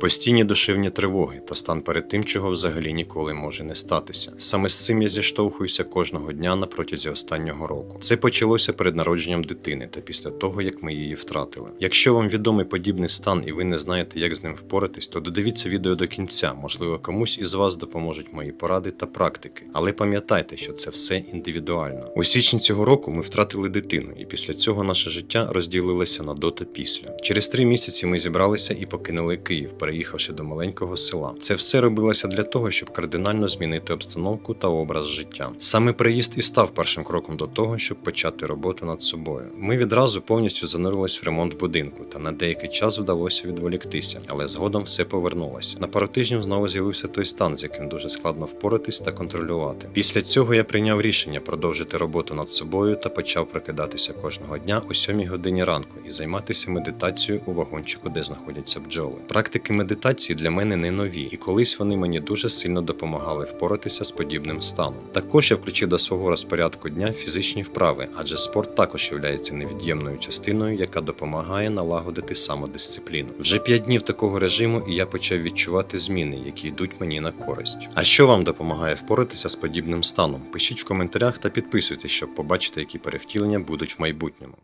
Постійні душевні тривоги та стан перед тим, чого взагалі ніколи може не статися. Саме з цим я зіштовхуюся кожного дня на протязі останнього року. Це почалося перед народженням дитини та після того, як ми її втратили. Якщо вам відомий подібний стан і ви не знаєте, як з ним впоратись, то додивіться відео до кінця. Можливо, комусь із вас допоможуть мої поради та практики. Але пам'ятайте, що це все індивідуально. У січні цього року ми втратили дитину, і після цього наше життя розділилося на до та після. Через три місяці ми зібралися і покинули Київ, переїхавши до маленького села. Це все робилося для того, щоб кардинально змінити обстановку та образ життя. Саме приїзд і став першим кроком до того, щоб почати роботу над собою. Ми відразу повністю занурились в ремонт будинку, та на деякий час вдалося відволіктися, але згодом все повернулося. На пару тижнів знову з'явився той стан, з яким дуже складно впоратись та контролювати. Після цього я прийняв рішення продовжити роботу над собою та почав прокидатися кожного дня о 7 годині ранку і займатися медитацією у вагончику, де знаходяться бджоли. Практики медитації для мене не нові, і колись вони мені дуже сильно допомагали впоратися з подібним станом. Також я включив до свого розпорядку дня фізичні вправи, адже спорт також є невід'ємною частиною, яка допомагає налагодити самодисципліну. Вже 5 днів такого режиму, і я почав відчувати зміни, які йдуть мені на користь. А що вам допомагає впоратися з подібним станом? Пишіть в коментарях та підписуйтесь, щоб побачити, які перевтілення будуть в майбутньому.